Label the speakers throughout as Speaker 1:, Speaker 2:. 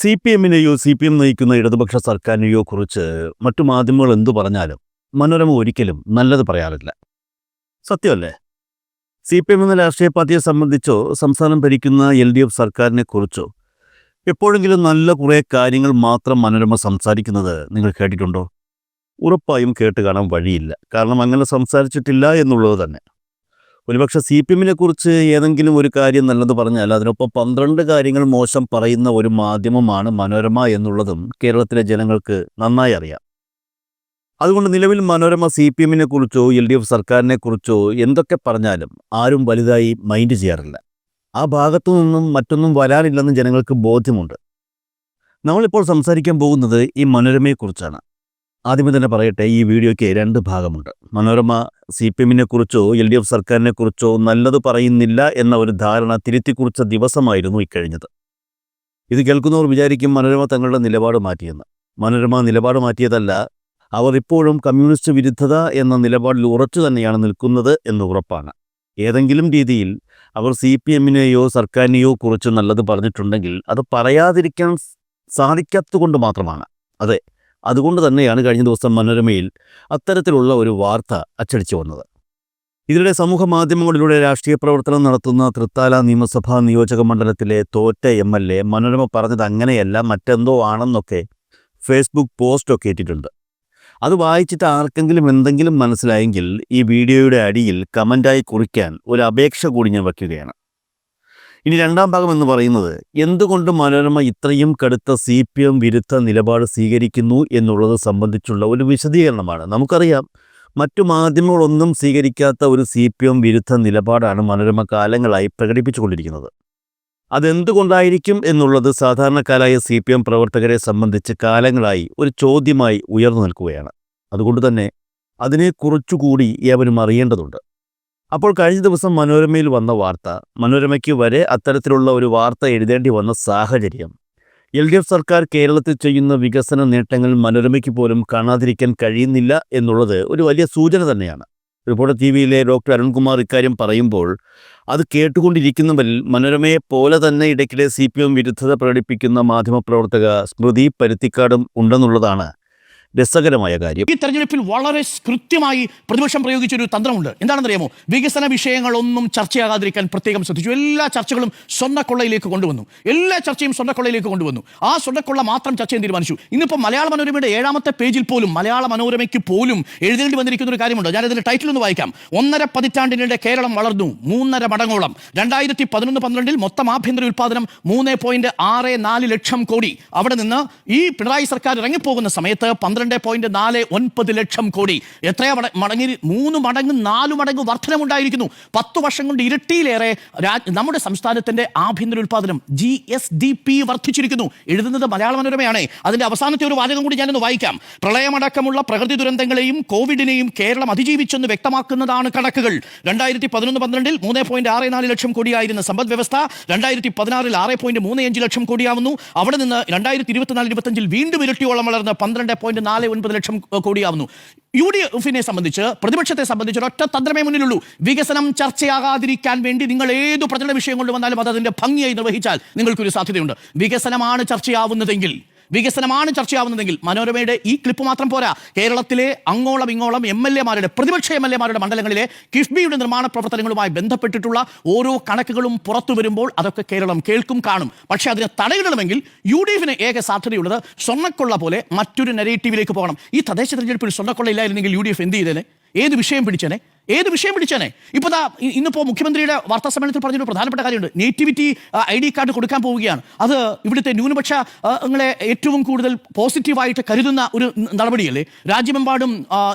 Speaker 1: C P എമ്മിനെയോ C P M നയിക്കുന്ന ഇടതുപക്ഷ സർക്കാരിനെയോ കുറിച്ച് മറ്റു മാധ്യമങ്ങൾ എന്തു പറഞ്ഞാലും മനോരമ ഒരിക്കലും നല്ലത് പറയാറില്ല. സത്യമല്ലേ? സി പി എം എന്ന രാഷ്ട്രീയ പാർട്ടിയെ സംബന്ധിച്ചോ സംസ്ഥാനം ഭരിക്കുന്ന എൽ ഡി എഫ് സർക്കാരിനെ കുറിച്ചോ എപ്പോഴെങ്കിലും നല്ല കുറേ കാര്യങ്ങൾ മാത്രം മനോരമ സംസാരിക്കുന്നത് നിങ്ങൾ കേട്ടിട്ടുണ്ടോ? ഉറപ്പായും കേട്ട് കാണാൻ വഴിയില്ല. കാരണം അങ്ങനെ സംസാരിച്ചിട്ടില്ല എന്നുള്ളത് തന്നെ. ഒരുപക്ഷെ സി പി എമ്മിനെ കുറിച്ച് ഏതെങ്കിലും ഒരു കാര്യം നല്ലത് പറഞ്ഞാൽ അതിനൊപ്പം പന്ത്രണ്ട് കാര്യങ്ങൾ മോശം പറയുന്ന ഒരു മാധ്യമമാണ് മനോരമ എന്നുള്ളതും കേരളത്തിലെ ജനങ്ങൾക്ക് നന്നായി അറിയാം. അതുകൊണ്ട് നിലവിൽ മനോരമ സി പി എമ്മിനെ കുറിച്ചോ എൽ ഡി എഫ് സർക്കാരിനെ കുറിച്ചോ എന്തൊക്കെ പറഞ്ഞാലും ആരും വലുതായി മൈൻഡ് ചെയ്യാറില്ല. ആ ഭാഗത്തു നിന്നും മറ്റൊന്നും വരാനില്ലെന്ന് ജനങ്ങൾക്ക് ബോധ്യമുണ്ട്. നമ്മളിപ്പോൾ സംസാരിക്കാൻ പോകുന്നത് ഈ മനോരമയെക്കുറിച്ചാണ്. ആദ്യമേ തന്നെ പറയട്ടെ ഈ വീഡിയോയ്ക്ക് രണ്ട് ഭാഗമുണ്ട്. മനോരമ സി പി എമ്മിനെ കുറിച്ചോ എൽ ഡി എഫ് സർക്കാരിനെ കുറിച്ചോ നല്ലത് പറയുന്നില്ല എന്ന ഒരു ധാരണ തിരുത്തിക്കുറിച്ച ദിവസമായിരുന്നു ഇക്കഴിഞ്ഞത്. ഇത് കേൾക്കുന്നവർ വിചാരിക്കും മനോരമ തങ്ങളുടെ നിലപാട് മാറ്റിയെന്ന്. മനോരമ നിലപാട് മാറ്റിയതല്ല അവർ ഇപ്പോഴും കമ്മ്യൂണിസ്റ്റ് വിരുദ്ധത എന്ന നിലപാടിൽ ഉറച്ചു തന്നെയാണ് നിൽക്കുന്നത് എന്ന് ഉറപ്പാണ്. ഏതെങ്കിലും രീതിയിൽ അവർ സി പി എമ്മിനെയോ സർക്കാരിനെയോ കുറിച്ച് നല്ലത് പറഞ്ഞിട്ടുണ്ടെങ്കിൽ അത് പറയാതിരിക്കാൻ സാധിക്കാത്തത് കൊണ്ട് മാത്രമാണ്. അതെ അതുകൊണ്ട് തന്നെയാണ് കഴിഞ്ഞ ദിവസം മനോരമയിൽ അത്തരത്തിലുള്ള ഒരു വാർത്ത അച്ചടിച്ചു വന്നത്. ഇതിനിടെ സമൂഹ മാധ്യമങ്ങളിലൂടെ രാഷ്ട്രീയ പ്രവർത്തനം നടത്തുന്ന തൃത്താല നിയമസഭാ നിയോജക മണ്ഡലത്തിലെ തോറ്റ എം എൽ എ മനോരമ പറഞ്ഞത് അങ്ങനെയല്ല മറ്റെന്തോ ആണെന്നൊക്കെ ഫേസ്ബുക്ക് പോസ്റ്റൊക്കെ ഇട്ടിട്ടുണ്ട്. അത് വായിച്ചിട്ട് ആർക്കെങ്കിലും എന്തെങ്കിലും മനസ്സിലായെങ്കിൽ ഈ വീഡിയോയുടെ അടിയിൽ കമന്റായി കുറിക്കാൻ ഒരു അപേക്ഷ കൂടി ഞാൻ വയ്ക്കുകയാണ്. ഇനി രണ്ടാം ഭാഗം എന്ന് പറയുന്നത് എന്തുകൊണ്ട് മനോരമ ഇത്രയും കടുത്ത സി പി എം വിരുദ്ധ നിലപാട് സ്വീകരിക്കുന്നു എന്നുള്ളത് സംബന്ധിച്ചുള്ള ഒരു വിശദീകരണമാണ്. നമുക്കറിയാം മറ്റു മാധ്യമങ്ങളൊന്നും സ്വീകരിക്കാത്ത ഒരു സി പി എം വിരുദ്ധ നിലപാടാണ് മനോരമ കാലങ്ങളായി പ്രകടിപ്പിച്ചുകൊണ്ടിരിക്കുന്നത്. അതെന്തുകൊണ്ടായിരിക്കും എന്നുള്ളത് സാധാരണക്കാരായ സി പി എം പ്രവർത്തകരെ സംബന്ധിച്ച് കാലങ്ങളായി ഒരു ചോദ്യമായി ഉയർന്നു നിൽക്കുകയാണ്. അതുകൊണ്ട് തന്നെ അതിനെക്കുറിച്ചുകൂടി ഏവരും അറിയേണ്ടതുണ്ട്. അപ്പോൾ കഴിഞ്ഞ ദിവസം മനോരമയിൽ വന്ന വാർത്ത മനോരമയ്ക്ക് വരെ അത്തരത്തിലുള്ള ഒരു വാർത്ത എഴുതേണ്ടി വന്ന സാഹചര്യം. എൽ ഡി എഫ് സർക്കാർ കേരളത്തിൽ ചെയ്യുന്ന വികസന നേട്ടങ്ങൾ മനോരമയ്ക്ക് പോലും കാണാതിരിക്കാൻ കഴിയുന്നില്ല എന്നുള്ളത് ഒരു വലിയ സൂചന തന്നെയാണ്. റിപ്പോർട്ടർ ടി വിയിലെ ഡോക്ടർ അരുൺകുമാർ ഇക്കാര്യം പറയുമ്പോൾ അത് കേട്ടുകൊണ്ടിരിക്കുന്നവരിൽ മനോരമയെ പോലെ തന്നെ ഇടയ്ക്കിടെ സി പി എം വിരുദ്ധത പ്രകടിപ്പിക്കുന്ന മാധ്യമപ്രവർത്തക സ്മൃതി പരുത്തിക്കാടും ഉണ്ടെന്നുള്ളതാണ് രസകരമായ കാര്യം.
Speaker 2: ഈ തെരഞ്ഞെടുപ്പിൽ വളരെ കൃത്യമായി പ്രതിപക്ഷം പ്രയോഗിച്ചൊരു തന്ത്രമുണ്ട്. എന്താണെന്നറിയാമോ? വികസന വിഷയങ്ങളൊന്നും ചർച്ചയാകാതിരിക്കാൻ പ്രത്യേകം ശ്രദ്ധിച്ചു. എല്ലാ ചർച്ചകളും സ്വർണക്കൊള്ളയിലേക്ക് കൊണ്ടുവന്നു. എല്ലാ ചർച്ചയും സ്വർണക്കൊള്ളയിലേക്ക് കൊണ്ടുവന്നു. ആ സ്വർണക്കൊള്ള മാത്രം ചർച്ച ചെയ്യാൻ തീരുമാനിച്ചു. ഇന്നിപ്പോൾ മലയാള മനോരമയുടെ ഏഴാമത്തെ പേജിൽ പോലും മലയാള മനോരമയ്ക്ക് പോലും എഴുതേണ്ടി വന്നിരിക്കുന്ന ഒരു കാര്യമുണ്ട്. ഞാനതിന്റെ ടൈറ്റിൽ ഒന്ന് വായിക്കാം. ഒന്നര പതിറ്റാണ്ടിനിടെ കേരളം വളർന്നു മൂന്നര മടങ്ങോളം. രണ്ടായിരത്തി പതിനൊന്ന് പന്ത്രണ്ടിൽ മൊത്തം ആഭ്യന്തര ഉൽപ്പാദനം മൂന്ന് പോയിന്റ് ആറ് നാല് ലക്ഷം കോടി. അവിടെ നിന്ന് ഈ പിണറായി സർക്കാർ ഇറങ്ങിപ്പോകുന്ന സമയത്ത് പന്ത്രണ്ട് പോയിന്റ് നാല് ഒൻപത് ലക്ഷം കോടി. എത്രയാ മട- മടങ്ങി മൂന്ന് മടങ്ങ് നാല് മടങ്ങ് വർധനമുണ്ടായിരിക്കുന്നു. പത്ത് വർഷം കൊണ്ട് ഇരട്ടിയിലേറെ നമ്മുടെ സംസ്ഥാനത്തിന്റെ ആഭ്യന്തര ഉൽപാദനം ജി എസ് ഡി പി വർദ്ധിച്ചിരിക്കുന്നു. എഴുതുന്നത് മലയാള മനോരമയാണ്. അതിന്റെ അവസാനത്തെ ഒരു വാചകം കൂടി ഞാനൊന്ന് വായിക്കാം. പ്രളയമടക്കമുള്ള പ്രകൃതി ദുരന്തങ്ങളെയും കോവിഡിനെയും കേരളം അതിജീവിച്ചെന്ന് വ്യക്തമാക്കുന്നതാണ് കണക്കുകൾ. രണ്ടായിരത്തി പതിനൊന്ന് പന്ത്രണ്ടിൽ മൂന്ന് പോയിന്റ് ആറ് നാല് ലക്ഷം കോടിയായിരുന്ന സമ്പദ് വ്യവസ്ഥ രണ്ടായിരത്തി പതിനാറിൽ ആറ് പോയിന്റ് മൂന്ന് അഞ്ച് ലക്ഷം കോടിയാവുന്നു. അവിടെ നിന്ന് രണ്ടായിരത്തി ഇരുപത്തിനാല് ഇരുപത്തഞ്ചിൽ വീണ്ടും ഇരട്ടിയോളം വളർന്ന് പന്ത്രണ്ട് പോയിന്റ് നാല് ഒൻപത് ലക്ഷം കോടിയാവുന്നു യു ഡി എഫിനെ സംബന്ധിച്ച് പ്രതിപക്ഷത്തെ സംബന്ധിച്ച് ഒരൊറ്റ തന്ത്രമേ മുന്നിലുള്ളൂ. വികസനം ചർച്ചയാകാതിരിക്കാൻ വേണ്ടി നിങ്ങൾ ഏതു പ്രചരണ വിഷയം കൊണ്ടുവന്നാലും അത് അതിന്റെ ഭംഗിയായി നിർവഹിച്ചാൽ നിങ്ങൾക്കൊരു സാധ്യതയുണ്ട്. വികസനമാണ് ചർച്ചയാവുന്നതെങ്കിൽ വികസനമാണ് ചർച്ചയാവുന്നതെങ്കിൽ മനോരമയുടെ ഈ ക്ലിപ്പ് മാത്രം പോരാ. കേരളത്തിലെ അങ്ങോളം ഇങ്ങോളം എം എൽ എമാരുടെ പ്രതിപക്ഷ എം എൽ എമാരുടെ മണ്ഡലങ്ങളിലെ കിഫ്ബിയുടെ നിർമ്മാണ പ്രവർത്തനങ്ങളുമായി ബന്ധപ്പെട്ടിട്ടുള്ള ഓരോ കണക്കുകളും പുറത്തു വരുമ്പോൾ അതൊക്കെ കേരളം കേൾക്കും കാണും. പക്ഷേ അതിനെ തടയിടണമെങ്കിൽ യു ഡി എഫിന് ഏക സാധ്യതയുള്ളത് സ്വർണക്കൊള്ള പോലെ മറ്റൊരു നെഗറ്റീവിലേക്ക് പോകണം. ഈ തദ്ദേശ തെരഞ്ഞെടുപ്പിൽ സ്വർണക്കൊള്ള ഇല്ലായിരുന്നെങ്കിൽ യു ഡി എഫ് എന്ത് ചെയ്തേനെ? ഏത് വിഷയം പിടിച്ചേനെ? ഏത് വിഷയം പിടിച്ചേനെ ഇപ്പോൾ ദാ ഇന്നിപ്പോൾ ഇന്നിപ്പോ മുഖ്യമന്ത്രിയുടെ വാർത്താ സമ്മേളനത്തിൽ പറഞ്ഞൊരു പ്രധാനപ്പെട്ട കാര്യമുണ്ട്. നേറ്റിവിറ്റി ഐ ഡി കാർഡ് കൊടുക്കാൻ പോവുകയാണ്. അത് ഇവിടുത്തെ ന്യൂനപക്ഷ ആ, ങ്ങളെ ഏറ്റവും കൂടുതൽ പോസിറ്റീവായിട്ട് കരുതുന്ന ഒരു നടപടിയല്ലേ? രാജ്യമെമ്പാടും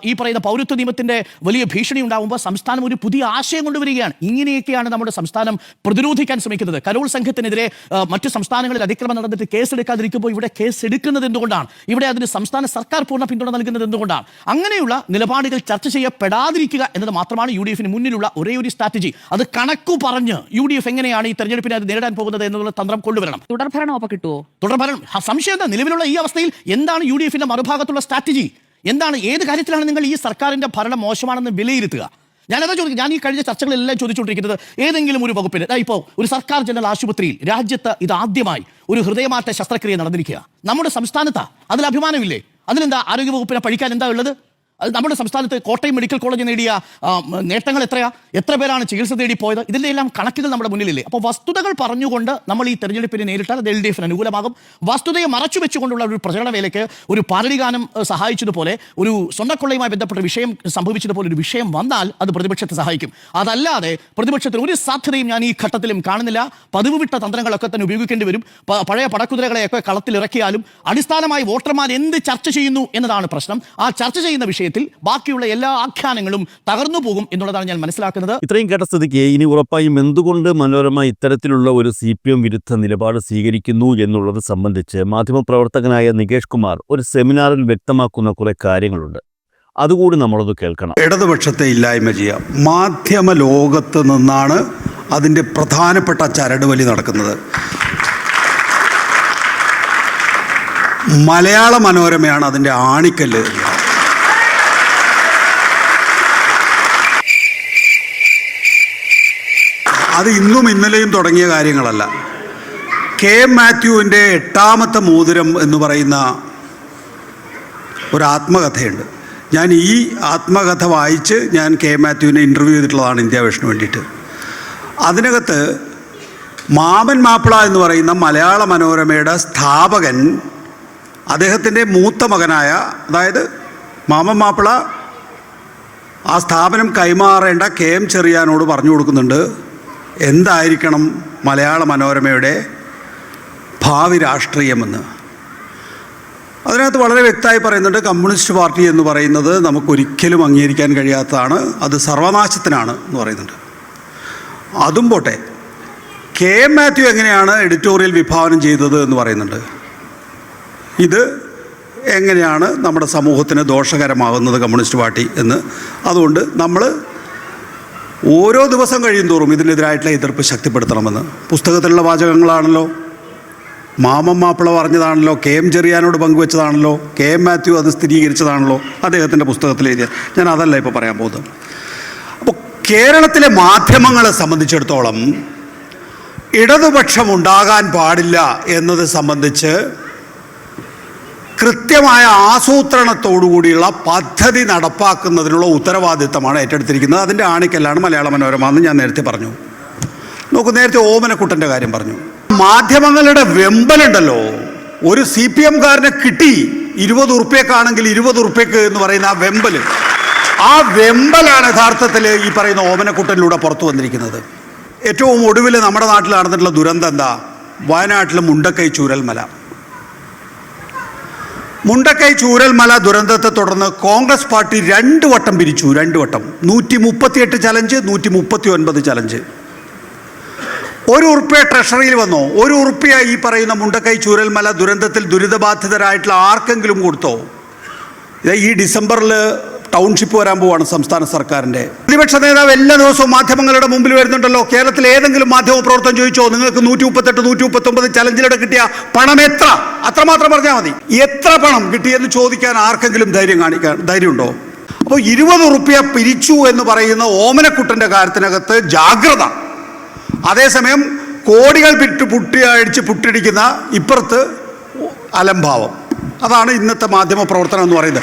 Speaker 2: ഈ പറയുന്ന പൗരത്വ നിയമത്തിന്റെ വലിയ ഭീഷണി ഉണ്ടാകുമ്പോൾ സംസ്ഥാനം ഒരു പുതിയ ആശയം കൊണ്ടുവരികയാണ്. ഇങ്ങനെയൊക്കെയാണ് നമ്മുടെ സംസ്ഥാനം പ്രതിരോധിക്കാൻ ശ്രമിക്കുന്നത്. കരോൾ സംഘത്തിനെതിരെ മറ്റു സംസ്ഥാനങ്ങളിൽ അതിക്രമം നടന്നിട്ട് കേസെടുക്കാതിരിക്കുമ്പോൾ ഇവിടെ കേസ് എടുക്കുന്നത് എന്തുകൊണ്ടാണ്? ഇവിടെ അതിന് സംസ്ഥാന സർക്കാർ പൂർണ പിന്തുണ നൽകുന്നത് എന്തുകൊണ്ടാണ്? അങ്ങനെയുള്ള നിലപാടുകൾ ചർച്ച ചെയ്യപ്പെടാതിരിക്കുക എന്നത് മാത്രമാണ് യു ഡി എഫിന് മുന്നിലുള്ള ഒരേ ഒരു സ്ട്രാറ്റജി അത് കണക്കു പറഞ്ഞ് യു ഡി എഫ് എങ്ങനെയാണ് ഈ തെരഞ്ഞെടുപ്പിനെ അത് നേരിടാൻ പോകുന്നത് എന്നുള്ള തന്ത്രം കൊണ്ടുവരണം.
Speaker 3: തുടർഭരണം അപ്പൊ കിട്ടുമോ
Speaker 2: തുടർഭരണം. സംശയം എന്താ? നിലവിലുള്ള ഈ അവസ്ഥയിൽ എന്താണ് യു ഡി എഫിന്റെ മറുഭാഗത്തുള്ള സ്ട്രാറ്റജി എന്താണ് ഏത് കാര്യത്തിലാണ് നിങ്ങൾ ഈ സർക്കാരിന്റെ ഭരണം മോശമാണെന്ന് വിലയിരുത്തുക? ഞാനതാ ചോദിക്കും ഞാൻ ഈ കഴിഞ്ഞ ചർച്ചകളെല്ലാം ചോദിച്ചുകൊണ്ടിരിക്കുന്നത് ഏതെങ്കിലും ഒരു വകുപ്പിന്. ഇപ്പോൾ ഒരു സർക്കാർ ജനറൽ ആശുപത്രിയിൽ രാജ്യത്ത് ഇത് ആദ്യമായി ഒരു ഹൃദയമാറ്റ ശസ്ത്രക്രിയ നടന്നിരിക്കുക നമ്മുടെ സംസ്ഥാനത്താ. അതിൽ അഭിമാനമില്ലേ? അതിലെന്താ ആരോഗ്യ വകുപ്പിനെ പഠിക്കാൻ എന്താ ഉള്ളത്? നമ്മുടെ സംസ്ഥാനത്ത് കോട്ടയം മെഡിക്കൽ കോളേജ് നേടിയ നേട്ടങ്ങൾ എത്രയാ? എത്ര പേരാണ് ചികിത്സ തേടി പോയത്? ഇതിന്റെ എല്ലാം കണക്കുകൾ നമ്മുടെ മുന്നിലില്ലേ? അപ്പോൾ വസ്തുതകൾ പറഞ്ഞുകൊണ്ട് നമ്മൾ ഈ തെരഞ്ഞെടുപ്പിനെ നേരിട്ടാൽ അത് എൽ ഡി എഫിന് അനുകൂലമാകും. വസ്തുതയെ മറച്ചു വെച്ചുകൊണ്ടുള്ള ഒരു പ്രചരണ വേലയ്ക്ക് ഒരു പാരടിഗാനം സഹായിച്ചതുപോലെ ഒരു സ്വർണക്കൊള്ളയുമായി ബന്ധപ്പെട്ട വിഷയം സംഭവിച്ചതുപോലെ ഒരു വിഷയം വന്നാൽ അത് പ്രതിപക്ഷത്തെ സഹായിക്കും. അതല്ലാതെ പ്രതിപക്ഷത്തിന് ഒരു സാധ്യതയും ഞാൻ ഈ ഘട്ടത്തിലും കാണുന്നില്ല. പതിവ് വിട്ട തന്ത്രങ്ങളൊക്കെ തന്നെ ഉപയോഗിക്കേണ്ടി വരും. പഴയ പടക്കുതിരകളെയൊക്കെ കളത്തിലിറക്കിയാലും അടിസ്ഥാനമായി വോട്ടർമാർ എന്ത് ചർച്ച ചെയ്യുന്നു എന്നതാണ് പ്രശ്നം. ആ ചർച്ച ചെയ്യുന്ന വിഷയത്തിൽ ബാക്കിയുള്ള എല്ലാ ആഖ്യാനങ്ങളും തകർന്നു പോകും എന്നുള്ളതാണ് ഞാൻ മനസ്സിലാക്കുന്നത്.
Speaker 1: ഇത്രയും കേട്ട സ്ഥിതിക്ക് ഇനി ഉറപ്പായും എന്തുകൊണ്ട് മനോരമ ഇത്തരത്തിലുള്ള ഒരു സി പി എം വിരുദ്ധ നിലപാട് സ്വീകരിക്കുന്നു എന്നുള്ളത് സംബന്ധിച്ച് മാധ്യമപ്രവർത്തകനായ നികേഷ് കുമാർ ഒരു സെമിനാറിൽ വ്യക്തമാക്കുന്ന കുറെ കാര്യങ്ങളുണ്ട്. അതുകൂടി നമ്മളത് കേൾക്കണം.
Speaker 3: ഇടതുപക്ഷത്തെ ഇല്ലായ്മ ചെയ്യാം. മാധ്യമ ലോകത്ത് നിന്നാണ് അതിന്റെ പ്രധാനപ്പെട്ട ചരടുവലി നടക്കുന്നത്. മലയാള മനോരമയാണ് അതിന്റെ ആണിക്കല്ല്. അത് ഇന്നും ഇന്നലെയും തുടങ്ങിയ കാര്യങ്ങളല്ല. കെ. എം. മാത്യുവിന്റെ എട്ടാമത്തെ മോതിരം എന്ന് പറയുന്ന ഒരു ആത്മകഥയുണ്ട്. ഞാൻ ഈ ആത്മകഥ വായിച്ച് ഞാൻ കെ. മാത്യുവിനെ ഇന്റർവ്യൂ ചെയ്തിട്ടുള്ളതാണ് ഇന്ത്യ വിഷ്ണു വേണ്ടിയിട്ട്. അതിനകത്ത് മാമൻ മാപ്പിള എന്ന് പറയുന്ന മലയാള മനോരമയുടെ സ്ഥാപകൻ അദ്ദേഹത്തിന്റെ മൂത്ത മകനായ അതായത് മാമൻ മാപ്പിള ആ സ്ഥാപനം കൈമാറേണ്ട കെ. എം. ചെറിയാനോട് പറഞ്ഞു കൊടുക്കുന്നുണ്ട്. എന്തായിരിക്കണം മലയാള മനോരമയുടെ ഭാവി രാഷ്ട്രീയമെന്ന്? അതിനകത്ത് വളരെ വ്യക്തമായി പറയുന്നുണ്ട് കമ്മ്യൂണിസ്റ്റ് പാർട്ടി എന്ന് പറയുന്നത് നമുക്കൊരിക്കലും അംഗീകരിക്കാൻ കഴിയാത്തതാണ് അത് സർവനാശത്തിനാണ് എന്ന് പറയുന്നുണ്ട്. അതും പോട്ടെ കെ എം മാത്യു എങ്ങനെയാണ് എഡിറ്റോറിയൽ വിഭാവനം ചെയ്തത് എന്ന് പറയുന്നുണ്ട്. ഇത് എങ്ങനെയാണ് നമ്മുടെ സമൂഹത്തിന് ദോഷകരമാകുന്നത് കമ്മ്യൂണിസ്റ്റ് പാർട്ടി എന്ന്? അതുകൊണ്ട് നമ്മൾ ഓരോ ദിവസം കഴിയും തോറും ഇതിനെതിരായിട്ടുള്ള എതിർപ്പ് ശക്തിപ്പെടുത്തണമെന്ന്. പുസ്തകത്തിലുള്ള വാചകങ്ങളാണല്ലോ. മാമം മാപ്പിള പറഞ്ഞതാണല്ലോ. കെ എം ചെറിയാനോട് പങ്കുവെച്ചതാണല്ലോ. കെ എം മാത്യു അത് സ്ഥിരീകരിച്ചതാണല്ലോ. അദ്ദേഹത്തിന്റെ പുസ്തകത്തിൽ എഴുതിയ ഞാൻ അതല്ല ഇപ്പോൾ പറയാൻ പോകുന്നത്. അപ്പോൾ കേരളത്തിലെ മാധ്യമങ്ങളെ സംബന്ധിച്ചിടത്തോളം ഇടതുപക്ഷം ഉണ്ടാകാൻ പാടില്ല എന്നത് സംബന്ധിച്ച് കൃത്യമായ ആസൂത്രണത്തോടുകൂടിയുള്ള പദ്ധതി നടപ്പാക്കുന്നതിനുള്ള ഉത്തരവാദിത്തമാണ് ഏറ്റെടുത്തിരിക്കുന്നത്. അതിന്റെ ആണിക്കല്ലാണ് മലയാള മനോരമ എന്ന് ഞാൻ നേരത്തെ പറഞ്ഞു. നോക്കൂ നേരത്തെ ഓമനക്കുട്ടന്റെ കാര്യം പറഞ്ഞു. മാധ്യമങ്ങളുടെ വെമ്പലുണ്ടല്ലോ. ഒരു സി പി എംകാരനെ കിട്ടി ഇരുപത് ഉറുപ്പ്യക്കാണെങ്കിൽ ഇരുപത് ഉറുപ്പ്യക്ക് എന്ന് പറയുന്ന ആ വെമ്പൽ ആ വെമ്പലാണ് യഥാർത്ഥത്തിൽ ഈ പറയുന്ന ഓമനക്കുട്ടനിലൂടെ പുറത്തു വന്നിരിക്കുന്നത്. ഏറ്റവും ഒടുവിൽ നമ്മുടെ നാട്ടിൽ നടന്നിട്ടുള്ള ദുരന്തം എന്താ? വയനാട്ടിലെ മുണ്ടക്കൈ ചൂരൽമല. മുണ്ടക്കൈ ചൂരൽമല ദുരന്തത്തെ തുടർന്ന് കോൺഗ്രസ് പാർട്ടി രണ്ട് വട്ടം പിരിച്ചു രണ്ട് വട്ടം. നൂറ്റി മുപ്പത്തിയെട്ട് ചലഞ്ച് നൂറ്റി മുപ്പത്തി ഒൻപത് ചലഞ്ച്. ഒരു ഉറുപ്പ്യ ട്രഷറിയിൽ വന്നോ? ഒരു ഉറുപ്പ്യ ഈ പറയുന്ന മുണ്ടക്കൈ ചൂരൽമല ദുരന്തത്തിൽ ദുരിതബാധിതരായിട്ടുള്ള ആർക്കെങ്കിലും കൊടുത്തോ? ഈ ഡിസംബറിൽ ടൗൺഷിപ്പ് വരാൻ പോവാണ് സംസ്ഥാന സർക്കാരിന്റെ പ്രതിപക്ഷ നേതാവ് എല്ലാ ദിവസവും മാധ്യമങ്ങളുടെ മുമ്പിൽ വരുന്നുണ്ടല്ലോ. കേരളത്തിൽ ഏതെങ്കിലും മാധ്യമ പ്രവർത്തനം ചോദിച്ചോ നിങ്ങൾക്ക് നൂറ്റി മുപ്പത്തെട്ട് നൂറ്റി മുപ്പത്തൊമ്പത് ചലഞ്ചിലൂടെ കിട്ടിയ പണം എത്ര? അത്രമാത്രം പറഞ്ഞാൽ മതി. എത്ര പണം കിട്ടിയെന്ന് ചോദിക്കാൻ ആർക്കെങ്കിലും ധൈര്യം കാണിക്കാൻ ധൈര്യമുണ്ടോ? അപ്പോൾ ഇരുപത് റുപ്യ പിരിച്ചു എന്ന് പറയുന്ന ഓമനക്കുട്ടന്റെ കാര്യത്തിനകത്ത് ജാഗ്രത. അതേസമയം കോടികൾ പിട്ട് പുട്ടി അടിച്ച് പുട്ടിടിക്കുന്ന ഇപ്പുറത്ത് അലംഭാവം. അതാണ് ഇന്നത്തെ മാധ്യമ പ്രവർത്തനം എന്ന് പറയുന്നത്.